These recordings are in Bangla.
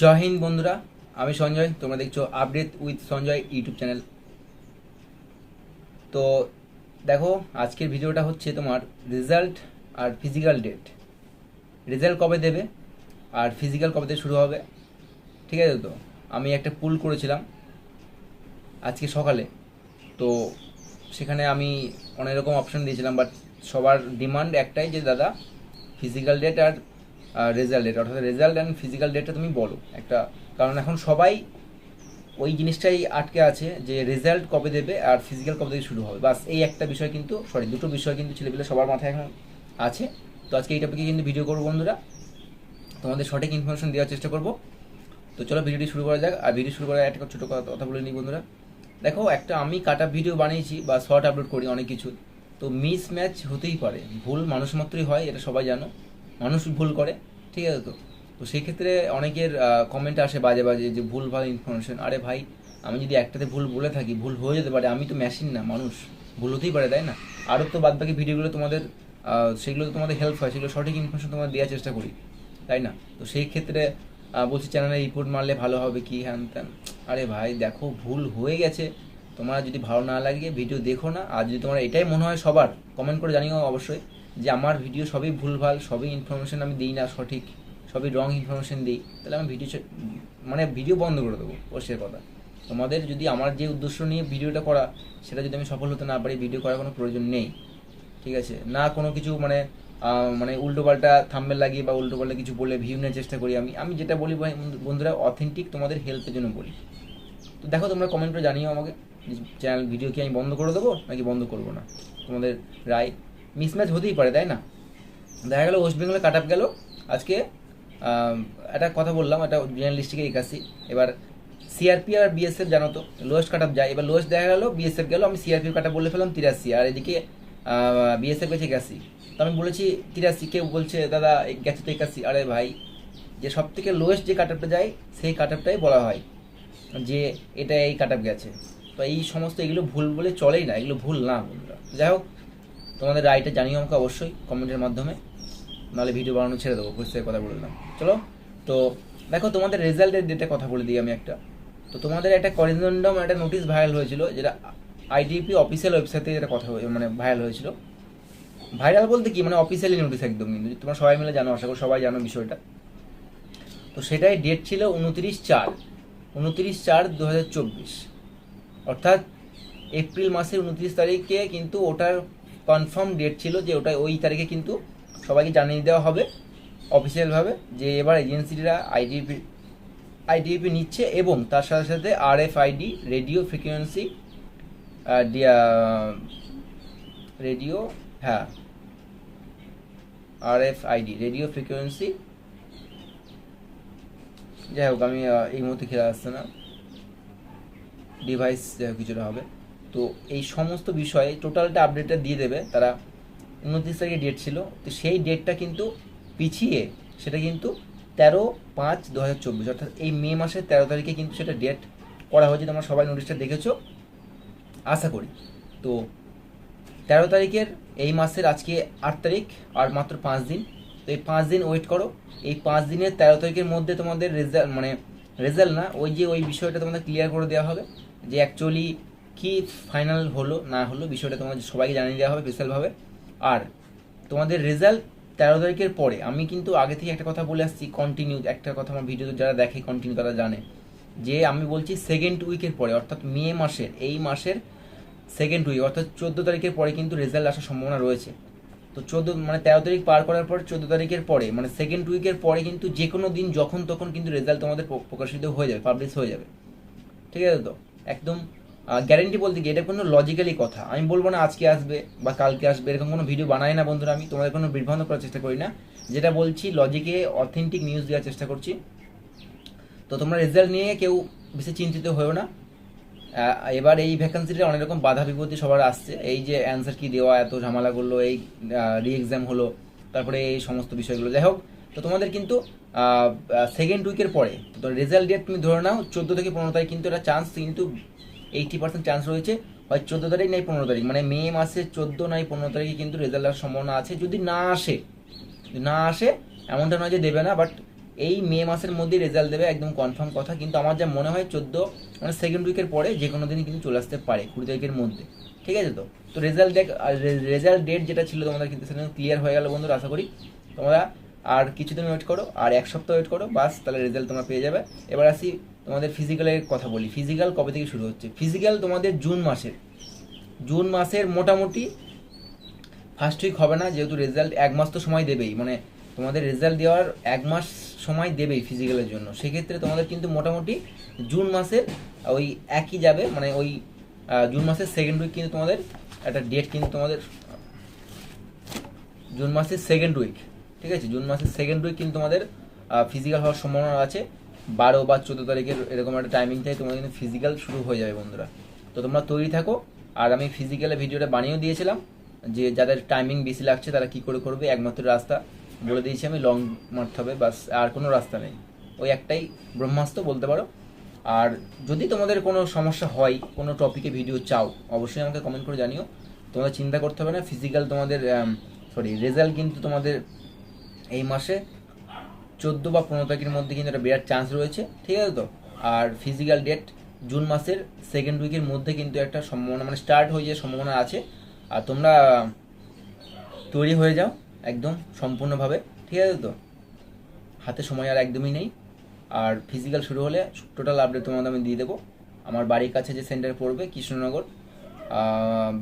জয় হিন্দ বন্ধুরা, আমি সঞ্জয়, তোমরা দেখছ update with Sanjay YouTube channel. তো দেখো, আজকের ভিডিওটা হচ্ছে তোমার রেজাল্ট আর ফিজিক্যাল ডেট রেজাল্ট কবে দেবে আর ফিজিক্যাল কবে থেকে শুরু হবে? ঠিক আছে তো? আমি একটা পুল করেছিলাম আজকে সকালে। তো সেখানে আমি অনেক রকম অপশন দিয়েছিলাম বাট সবার ডিমান্ড একটাই যে, দাদা ফিজিক্যাল ডেট আর রেজাল্ট ডেট অর্থাৎ রেজাল্ট অ্যান্ড ফিজিক্যাল ডেটটা তুমি বলো। একটা, কারণ এখন সবাই ওই জিনিসটাই আটকে আছে যে রেজাল্ট কবে দেবে আর ফিজিক্যাল কবে থেকে শুরু হবে। বাস এই একটা বিষয় কিন্তু সরি দুটো বিষয় কিন্তু ছেলেপিলে সবার মাথায় এখন আছে। তো আজকে এই টপিকে কিন্তু ভিডিও করব বন্ধুরা। তোমাদের সঠিক ইনফরমেশন দেওয়ার চেষ্টা করব। তো চলো ভিডিওটি শুরু করা যাক। আর ভিডিও শুরু করার একটা ছোটো কথা বলে নিই বন্ধুরা। দেখো, একটা আমি কাটা ভিডিও বানিয়েছি বা শর্ট আপলোড করি অনেক কিছু। তো মিস ম্যাচ হতেই পারে। ভুল মানুষ মাত্রই হয়, এটা সবাই জানো। মানুষ ভুল করে, ঠিক আছে তো? তো সেই ক্ষেত্রে অনেকের কমেন্ট আসে বাজে বাজে যে ভুল ভালো ইনফরমেশন আরে ভাই, আমি যদি একটাতে ভুল বলে থাকি, ভুল হয়ে যেতে পারে, আমি তো মেশিন না, মানুষ। ভুল হতেই পারে, তাই না? আরও তো বাদ বাকি ভিডিওগুলো তোমাদের সেগুলো তো তোমাদের হেল্প হয়, সেগুলো সঠিক ইনফরমেশন তোমাদের দেওয়ার চেষ্টা করি, তাই না? তো সেই ক্ষেত্রে বলছি চ্যানেলে রিপোর্ট মারলে ভালো হবে, কি হ্যান ত্যান। আরে ভাই, দেখো, ভুল হয়ে গেছে। তোমার যদি ভালো না লাগে ভিডিও দেখো না। আর যদি তোমার এটাই মনে হয় সবার কমেন্ট করে জানিও অবশ্যই। যে আমার ভিডিও সবই ভুলভাল, সবই ইনফরমেশন আমি দিই না সঠিক, সবই রং ইনফরমেশন দিই, তাহলে আমি ভিডিও মানে ভিডিও বন্ধ করে দেবো অবশ্যই কথা। তোমাদের যদি আমার যে উদ্দেশ্য নিয়ে ভিডিওটা করা, সেটা যদি আমি সফল হতে না পারি ভিডিও করার কোনো প্রয়োজন নেই। ঠিক আছে? না কোনো কিছু মানে মানে উল্টো পাল্টা থাম্বেল লাগিয়ে বা উল্টো পাল্টা কিছু বলে ভিউ নেওয়ার চেষ্টা করি আমি। আমি যেটা বলি বন্ধুরা অথেন্টিক তোমাদের হেল্পের জন্য বলি। তো দেখো, তোমরা কমেন্ট করে জানিও আমাকে চ্যানেল ভিডিও কি আমি বন্ধ করে দেবো, নাকি বন্ধ করব না? তোমাদের রায় মিসম্যাচ হতেই পারে, তাই না? দেখা গেল ওয়েস্ট বেঙ্গলে কাট আপ গেল। আজকে একটা কথা বললাম, একটা জার্নালিস্টিকে একাশি। এবার সিআরপি আর বিএসএফ জানো তো লোয়েস্ট কাট আপ যায়। এবার লোয়েস্ট দেখা গেল বিএসএফ গেল, আমি সিআরপি কাট আপ বলে ফেলাম তিরাশি। আর এদিকে বিএসএফ গেছে একাশি। তো আমি বলেছি তিরাশি, কেউ বলছে, দাদা গেছে তো একাশি। আরে ভাই, যে সব থেকে লোয়েস্ট যে কাট আপটা যায়, সেই কাট আপটাই বলা হয় যে এটা এই কাট আপ গেছে। তো এই সমস্ত এগুলো ভুল বলে চলেই না, এগুলো ভুল না বন্ধুরা। যাই হোক তোমাদের রায়টা জানিও আমাকে অবশ্যই কমেন্টের মাধ্যমে। নাহলে ভিডিও বানানো ছেড়ে দেবো পরিষ্কার কথা বললাম চলো, তো দেখো তোমাদের রেজাল্টের ডেটে কথা বলে দিই আমি একটা। তো তোমাদের একটা করিজন্ডম একটা নোটিশ ভাইরাল হয়েছিল, যেটা আইডিপি অফিসিয়াল ওয়েবসাইটে যেটা কথা মানে ভাইরাল হয়েছিল। ভাইরাল বলতে কি? মানে অফিসিয়ালি নোটিশ একদম কিন্তু। তোমরা সবাই মিলে জানো, আশা করি সবাই জানো বিষয়টা। তো সেটাই ডেট ছিল উনত্রিশ চার উনত্রিশ চার দু হাজার চব্বিশ। অর্থাৎ এপ্রিল মাসের উনত্রিশ তারিখে কিন্তু ওটার কনফার্ম ডেট ছিল যে ওটা ওই তারিখে কিন্তু সবাইকে জানিয়ে দেওয়া হবে অফিসিয়ালভাবে যে এবার এজেন্সিরা আইডিপি আইডিপি নিচ্ছে এবং তার সাথে সাথে R F ID radio frequency radio হ্যাঁ R F ID radio frequency যাই হোক, আমি এই মুহূর্তে খেলে আসছে না। ডিভাইস কিছুটা হবে। তো এই সমস্ত বিষয়ে টোটালটা আপডেটটা দিয়ে দেবে। তারা উনত্রিশ তারিখে ডেট ছিল। তো সেই ডেটটা কিন্তু পিছিয়ে সেটা কিন্তু তেরো পাঁচ দু হাজার চব্বিশ। অর্থাৎ এই মে মাসের তেরো তারিখে কিন্তু সেটা ডেট করা হয়েছে। তোমরা সবাই নোটিশটা দেখেছ। আশা করি। তো তেরো তারিখের এই মাসের আজকে আট তারিখ আর মাত্র পাঁচ দিন। তো এই পাঁচ দিন ওয়েট করো। এই পাঁচ দিনের তেরো তারিখের মধ্যে তোমাদের রেজাল্ট মানে রেজাল্ট না, ওই যে ওই বিষয়টা তোমাদের ক্লিয়ার করে দেওয়া হবে যে অ্যাকচুয়ালি কি ফাইনাল হলো, না হলো, বিষয়টা তোমাদের সবাইকে জানিয়ে দেওয়া হবে স্পেশালভাবে আর তোমাদের রেজাল্ট তেরো তারিখের পরে, আমি কিন্তু আগে থেকে একটা কথা বলে আসছি কন্টিনিউ একটা কথা আমার ভিডিও যারা দেখে কন্টিনিউ তারা জানে। যে আমি বলছি সেকেন্ড উইকের পরে, অর্থাৎ মে মাসের, এই মাসের সেকেন্ড উইক অর্থাৎ চোদ্দ তারিখের পরে কিন্তু রেজাল্ট আসার সম্ভাবনা রয়েছে। তো চোদ্দ মানে তেরো তারিখ পার করার পর, চোদ্দ তারিখের পরে মানে সেকেন্ড উইকের পরে কিন্তু যে কোনো দিন, যখন তখন কিন্তু রেজাল্ট তোমাদের প্রকাশিত হয়ে যাবে পাবলিশ হয়ে যাবে। ঠিক আছে তো? একদম গ্যারেন্টি বলতে কি, এটা কোনো লজিক্যালি কথা। আমি বলব না আজকে আসবে বা কালকে আসবে, এরকম কোনো ভিডিও বানাই না বন্ধুরা আমি, তোমাদের কোনো বিভ্রান্ত করার চেষ্টা করি না। যেটা বলছি লজিকে অথেন্টিক নিউজ দেওয়ার চেষ্টা করছি। তো তোমরা রেজাল্ট নিয়ে কেউ বেশি চিন্তিত হয়েও না। এবার এই ভ্যাকান্সিটা অনেক রকম বাধা বিপত্তি সবার আসছে। এই যে অ্যান্সার কি দেওয়া, এত ঝামেলা করল, এই রি এক্সাম হলো, তারপরে এই সমস্ত বিষয়গুলো। যাই হোক, তো তোমাদের কিন্তু সেকেন্ড উইকের পরে, তো রেজাল্ট ডেট তুমি ধরে নাও, চোদ্দ থেকে পনেরো তারিখ কিন্তু একটা চান্স কিন্তু এইটি পার্সেন্ট চান্স রয়েছে, হয় চোদ্দ তারিখ নাই পনেরো তারিখ। মানে মে মাসের চোদ্দ নাই পনেরো তারিখে কিন্তু রেজাল্ট আসার সম্ভাবনা আছে। যদি না আসে না আসে, এমনটা নয় যে দেবে না বাট এই মে মাসের মধ্যে রেজাল্ট দেবে, একদম কনফার্ম কথা। কিন্তু আমার যা মনে হয়, চোদ্দ মানে সেকেন্ড উইকের পরে যে কোনো দিনই কিন্তু চলে আসতে পারে, কুড়ি তারিখের মধ্যে। ঠিক আছে তো? তো রেজাল্ট দেখ রেজাল্ট ডেট যেটা ছিল তোমাদের কিন্তু সেটা ক্লিয়ার হয়ে গেল বন্ধুরা, আশা করি। তোমরা আর কিছুদিন ওয়েট করো, আর এক সপ্তাহ ওয়েট করো, বাস, তাহলে রেজাল্ট তোমরা পেয়ে যাবে। এবার আসি তোমাদের ফিজিক্যালের কথা বলি। ফিজিক্যাল কবে থেকে শুরু হচ্ছে? ফিজিক্যাল তোমাদের জুন মাসের। জুন মাসের মোটামুটি ফার্স্ট উইক হবে না, যেহেতু রেজাল্ট এক মাস তো সময় দেবেই। মানে তোমাদের রেজাল্ট দেওয়ার এক মাস সময় দেবেই ফিজিক্যালের জন্য। সেক্ষেত্রে তোমাদের কিন্তু মোটামুটি জুন মাসের ওই একই যাবে। মানে ওই জুন মাসের সেকেন্ড উইক কিন্তু তোমাদের একটা ডেট কিন্তু তোমাদের জুন মাসের সেকেন্ড উইক ঠিক আছে? জুন মাসের সেকেন্ড উইক কিন্তু তোমাদের ফিজিক্যাল হওয়ার সম্ভাবনা আছে। বারো বা চোদ্দ তারিখের এরকম একটা টাইমিং থেকে তোমাদের কিন্তু ফিজিক্যাল শুরু হয়ে যাবে বন্ধুরা। তো তোমরা তৈরি থাকো। আর আমি ফিজিক্যালের ভিডিওটা বানিয়েও দিয়েছিলাম, যে যাদের টাইমিং বেশি লাগছে তারা কি করে করবে, একমাত্র রাস্তা। বলে দিয়েছি আমি লং মারতে হবে, বাস, আর কোনো রাস্তা নেই। ওই একটাই ব্রহ্মাস্ত্র বলতে পারো। আর যদি তোমাদের কোনো সমস্যা হয়, কোনো টপিকে ভিডিও চাও, অবশ্যই আমাকে কমেন্ট করে জানিও। তোমাদের চিন্তা করতে হবে না ফিজিক্যাল তোমাদের সরি রেজাল্ট কিন্তু তোমাদের এই মাসে চোদ্দ বা পনেরো তারিখের মধ্যে কিন্তু একটা বিরাট চান্স রয়েছে, ঠিক আছে তো? আর ফিজিক্যাল ডেট জুন মাসের সেকেন্ড উইকের মধ্যে কিন্তু একটা সম্ভাবনা মানে স্টার্ট হয়ে যাওয়ার সম্ভাবনা আছে। আর তোমরা তৈরি হয়ে যাও একদম সম্পূর্ণভাবে, ঠিক আছে তো? হাতে সময় আর একদমই নেই। আর ফিজিক্যাল শুরু হলে টোটাল আপডেট তোমাদের আমি দিয়ে দেবো। আমার বাড়ির কাছে যে সেন্টার পড়বে, কৃষ্ণনগর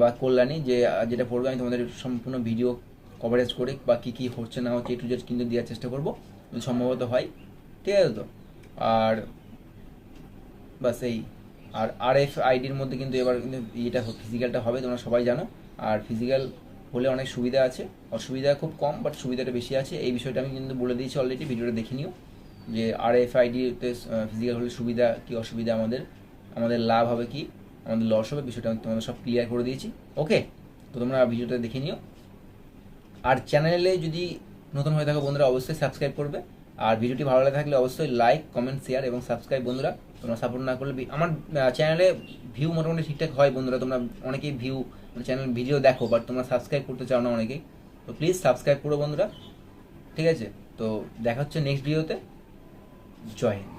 বা কল্যাণী, যে, যেটা পড়বে আমি তোমাদের সম্পূর্ণ ভিডিও কভারেজ করে বা কী কী হচ্ছে না হচ্ছে এ টু জেড কিন্তু দেওয়ার চেষ্টা করব। সম্ভবত হয়। ঠিক আছে তো? আর বাস এই। আর আর এফ আইডির মধ্যে কিন্তু এবার কিন্তু এটা ফিজিক্যালটা হবে, তোমরা সবাই জানো। আর ফিজিক্যাল হলে অনেক সুবিধা আছে। অসুবিধা খুব কম বাট সুবিধাটা বেশি আছে। এই বিষয়টা আমি কিন্তু বলে দিয়েছি অলরেডি ভিডিওটা দেখে নিও। যে আর এফ আইডিতে ফিজিক্যাল হলে সুবিধা কি, অসুবিধা আমাদের? আমাদের লাভ হবে কি? আমাদের লস হবে? বিষয়টা আমি তোমাদের সব ক্লিয়ার করে দিয়েছি। ওকে তো তোমরা ভিডিওটা দেখে নিও। আর চ্যানেলে যদি নতুন হয়ে থাকো বন্ধুরা অবশ্যই সাবস্ক্রাইব করবে। আর ভিডিওটি ভালো লাগে থাকলে অবশ্যই লাইক কমেন্ট শেয়ার এবং সাবস্ক্রাইব বন্ধুরা। তোমরা সাপোর্ট না করলে আমার চ্যানেলে ভিউ মোটামুটি ঠিকঠাক হয় বন্ধুরা। তোমরা অনেকেই ভিউ চ্যানেল ভিডিও দেখো বাট তোমরা সাবস্ক্রাইব করতে চাও না অনেকেই। তো প্লিজ সাবস্ক্রাইব করো বন্ধুরা। ঠিক আছে? তো দেখা হচ্ছে নেক্সট ভিডিওতে জয় হিন্দ।